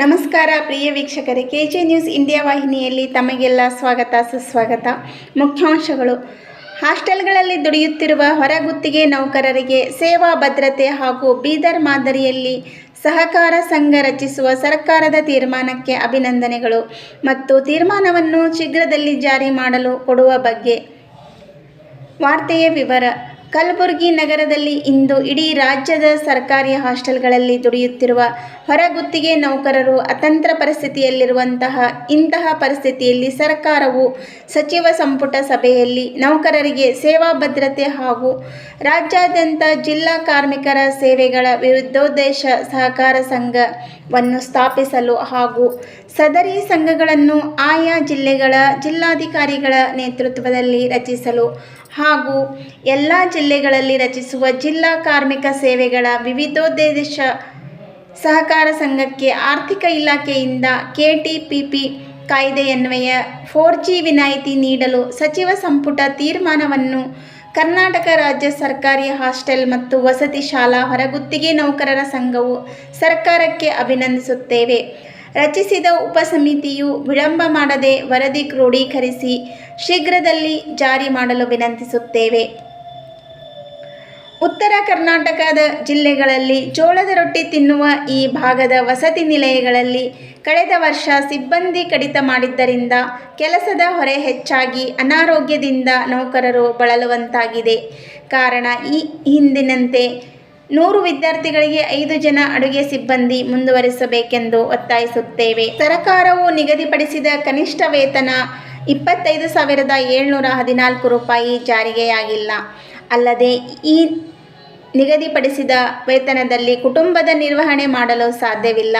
ನಮಸ್ಕಾರ ಪ್ರಿಯ ವೀಕ್ಷಕರೇ K J news India ವಾಹಿನಿಯಲ್ಲಿ ತಮಗೆಲ್ಲ ಸ್ವಾಗತ, ಸುಸ್ವಾಗತ. ಮುಖ್ಯಾಂಶಗಳು. ಹಾಸ್ಟೆಲ್ಗಳಲ್ಲಿ ದುಡಿಯುತ್ತಿರುವ ಹೊರಗುತ್ತಿಗೆ ನೌಕರರಿಗೆ ಸೇವಾ ಭದ್ರತೆ ಹಾಗೂ ಬೀದರ್ ಮಾದರಿಯಲ್ಲಿ ಸಹಕಾರ ಸಂಘ ರಚಿಸುವ ಸರ್ಕಾರದ ತೀರ್ಮಾನಕ್ಕೆ ಅಭಿನಂದನೆಗಳು ಮತ್ತು ತೀರ್ಮಾನವನ್ನು ಶೀಘ್ರದಲ್ಲಿ ಜಾರಿ ಮಾಡಲು ಕೊಡುವ ಬಗ್ಗೆ ವಾರ್ತೆಯ ವಿವರ. ಕಲಬುರಗಿ ನಗರದಲ್ಲಿ ಇಂದು ಇಡೀ ರಾಜ್ಯದ ಸರ್ಕಾರಿ ಹಾಸ್ಟೆಲ್ಗಳಲ್ಲಿ ದುಡಿಯುತ್ತಿರುವ ಹೊರಗುತ್ತಿಗೆ ನೌಕರರು ಅತಂತ್ರ ಪರಿಸ್ಥಿತಿಯಲ್ಲಿರುವಂತಹ ಇಂತಹ ಪರಿಸ್ಥಿತಿಯಲ್ಲಿ ಸರ್ಕಾರವು ಸಚಿವ ಸಂಪುಟ ಸಭೆಯಲ್ಲಿ ನೌಕರರಿಗೆ ಸೇವಾ ಭದ್ರತೆ ಹಾಗೂ ರಾಜ್ಯಾದ್ಯಂತ ಜಿಲ್ಲಾ ಕಾರ್ಮಿಕರ ಸೇವೆಗಳ ವಿರುದ್ಧೋದ್ದೇಶ ಸಹಕಾರ ಸಂಘವನ್ನು ಸ್ಥಾಪಿಸಲು ಹಾಗೂ ಸದರಿ ಸಂಘಗಳನ್ನು ಆಯಾ ಜಿಲ್ಲೆಗಳ ಜಿಲ್ಲಾಧಿಕಾರಿಗಳ ನೇತೃತ್ವದಲ್ಲಿ ರಚಿಸಲು ಹಾಗೂ ಎಲ್ಲ ಜಿಲ್ಲೆಗಳಲ್ಲಿ ರಚಿಸುವ ಜಿಲ್ಲಾ ಕಾರ್ಮಿಕ ಸೇವೆಗಳ ವಿವಿಧೋದ್ದೇಶ ಸಹಕಾರ ಸಂಘಕ್ಕೆ ಆರ್ಥಿಕ ಇಲಾಖೆಯಿಂದ ಕೆಟಿಪಿಪಿ ಕಾಯ್ದೆಯನ್ವಯ ಫೋರ್ ಜಿ ವಿನಾಯಿತಿ ನೀಡಲು ಸಚಿವ ಸಂಪುಟ ತೀರ್ಮಾನವನ್ನು ಕರ್ನಾಟಕ ರಾಜ್ಯ ಸರ್ಕಾರಿ ಹಾಸ್ಟೆಲ್ ಮತ್ತು ವಸತಿ ಶಾಲಾ ಹೊರಗುತ್ತಿಗೆ ನೌಕರರ ಸಂಘವು ಸರ್ಕಾರಕ್ಕೆ ಅಭಿನಂದಿಸುತ್ತೇವೆ. ರಚಿಸಿದ ಉಪಸಮಿತಿಯು ವಿಳಂಬ ಮಾಡದೆ ವರದಿ ಕ್ರೋಢೀಕರಿಸಿ ಶೀಘ್ರದಲ್ಲಿ ಜಾರಿ ಮಾಡಲು ವಿನಂತಿಸುತ್ತೇವೆ. ಉತ್ತರ ಕರ್ನಾಟಕದ ಜಿಲ್ಲೆಗಳಲ್ಲಿ ಜೋಳದ ರೊಟ್ಟಿ ತಿನ್ನುವ ಈ ಭಾಗದ ವಸತಿ ನಿಲಯಗಳಲ್ಲಿ ಕಳೆದ ವರ್ಷ ಸಿಬ್ಬಂದಿ ಕಡಿತ ಮಾಡಿದ್ದರಿಂದ ಕೆಲಸದ ಹೊರೆ ಹೆಚ್ಚಾಗಿ ಅನಾರೋಗ್ಯದಿಂದ ನೌಕರರು ಬಳಲುವಂತಾಗಿದೆ. ಕಾರಣ ಈ ಹಿಂದಿನಂತೆ ನೂರು ವಿದ್ಯಾರ್ಥಿಗಳಿಗೆ ಐದು ಜನ ಅಡುಗೆ ಸಿಬ್ಬಂದಿ ಮುಂದುವರಿಸಬೇಕೆಂದು ಒತ್ತಾಯಿಸುತ್ತೇವೆ. ಸರ್ಕಾರವು ನಿಗದಿಪಡಿಸಿದ ಕನಿಷ್ಠ ವೇತನ ಇಪ್ಪತ್ತೈದು ಸಾವಿರದ ಏಳ್ನೂರ ಹದಿನಾಲ್ಕು ರೂಪಾಯಿ ಜಾರಿಗೆಯಾಗಿಲ್ಲ. ಅಲ್ಲದೆ ಈ ನಿಗದಿಪಡಿಸಿದ ವೇತನದಲ್ಲಿ ಕುಟುಂಬದ ನಿರ್ವಹಣೆ ಮಾಡಲು ಸಾಧ್ಯವಿಲ್ಲ.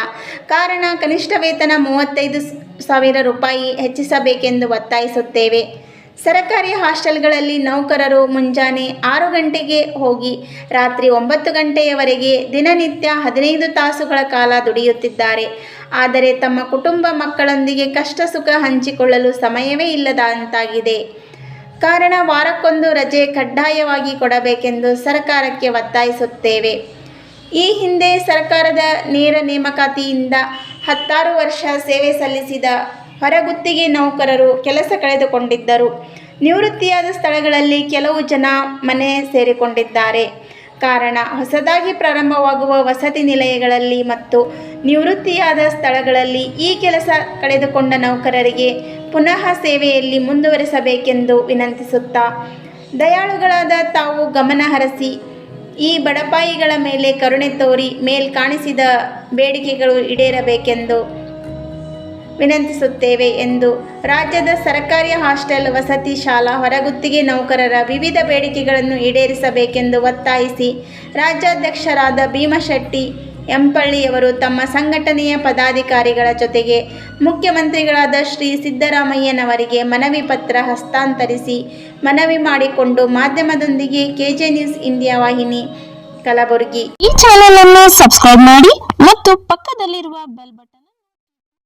ಕಾರಣ ಕನಿಷ್ಠ ವೇತನ ಮೂವತ್ತೈದು ಸಾವಿರ ರೂಪಾಯಿ ಹೆಚ್ಚಿಸಬೇಕೆಂದು ಒತ್ತಾಯಿಸುತ್ತೇವೆ. ಸರಕಾರಿ ಹಾಸ್ಟೆಲ್ಗಳಲ್ಲಿ ನೌಕರರು ಮುಂಜಾನೆ ಆರು ಗಂಟೆಗೆ ಹೋಗಿ ರಾತ್ರಿ ಒಂಬತ್ತು ಗಂಟೆಯವರೆಗೆ ದಿನನಿತ್ಯ ಹದಿನೈದು ತಾಸುಗಳ ಕಾಲ ದುಡಿಯುತ್ತಿದ್ದಾರೆ. ಆದರೆ ತಮ್ಮ ಕುಟುಂಬ ಮಕ್ಕಳೊಂದಿಗೆ ಕಷ್ಟ ಸುಖ ಹಂಚಿಕೊಳ್ಳಲು ಸಮಯವೇ ಇಲ್ಲದಂತಾಗಿದೆ. ಕಾರಣ ವಾರಕ್ಕೊಂದು ರಜೆ ಕಡ್ಡಾಯವಾಗಿ ಕೊಡಬೇಕೆಂದು ಸರ್ಕಾರಕ್ಕೆ ಒತ್ತಾಯಿಸುತ್ತೇವೆ. ಈ ಹಿಂದೆ ಸರ್ಕಾರದ ನೇರ ನೇಮಕಾತಿಯಿಂದ ಹತ್ತಾರು ವರ್ಷ ಸೇವೆ ಸಲ್ಲಿಸಿದ ಹೊರಗುತ್ತಿಗೆ ನೌಕರರು ಕೆಲಸ ಕಳೆದುಕೊಂಡಿದ್ದರು. ನಿವೃತ್ತಿಯಾದ ಸ್ಥಳಗಳಲ್ಲಿ ಕೆಲವು ಜನ ಮನೆ ಸೇರಿಕೊಂಡಿದ್ದಾರೆ. ಕಾರಣ, ಹೊಸದಾಗಿ ಪ್ರಾರಂಭವಾಗುವ ವಸತಿ ನಿಲಯಗಳಲ್ಲಿ ಮತ್ತು ನಿವೃತ್ತಿಯಾದ ಸ್ಥಳಗಳಲ್ಲಿ ಈ ಕೆಲಸ ಕಳೆದುಕೊಂಡ ನೌಕರರಿಗೆ ಪುನಃ ಸೇವೆಯಲ್ಲಿ ಮುಂದುವರಿಸಬೇಕೆಂದು ವಿನಂತಿಸುತ್ತಾ, ದಯಾಳುಗಳಾದ ತಾವು ಗಮನ ಹರಿಸಿ, ಈ ಬಡಪಾಯಿಗಳ ಮೇಲೆ ಕರುಣೆ ತೋರಿ ಮೇಲ್ ಕಾಣಿಸಿದ ಬೇಡಿಕೆಗಳು ಈಡೇರಬೇಕೆಂದು ವಿನಂತಿಸುತ್ತೇವೆ ಎಂದು ರಾಜ್ಯದ ಸರ್ಕಾರಿ ಹಾಸ್ಟೆಲ್ ವಸತಿ ಶಾಲಾ ಹೊರಗುತ್ತಿಗೆ ನೌಕರರ ವಿವಿಧ ಬೇಡಿಕೆಗಳನ್ನು ಈಡೇರಿಸಬೇಕೆಂದು ಒತ್ತಾಯಿಸಿ ರಾಜ್ಯಾಧ್ಯಕ್ಷರಾದ ಭೀಮಶೆಟ್ಟಿ ಎಂಪಳ್ಳಿಯವರು ತಮ್ಮ ಸಂಘಟನೆಯ ಪದಾಧಿಕಾರಿಗಳ ಜೊತೆಗೆ ಮುಖ್ಯಮಂತ್ರಿಗಳಾದ ಶ್ರೀ ಸಿದ್ದರಾಮಯ್ಯನವರಿಗೆ ಮನವಿ ಪತ್ರ ಹಸ್ತಾಂತರಿಸಿ ಮನವಿ ಮಾಡಿಕೊಂಡು ಮಾಧ್ಯಮದೊಂದಿಗೆ ಕೆಜೆ ನ್ಯೂಸ್ ಇಂಡಿಯಾ ವಾಹಿನಿ ಕಲಬುರಗಿ. ಈ ಚಾನೆಲ್ ಅನ್ನು ಸಬ್ಸ್ಕ್ರೈಬ್ ಮಾಡಿ ಮತ್ತು ಪಕ್ಕದಲ್ಲಿರುವ ಬೆಲ್ ಬಟನ್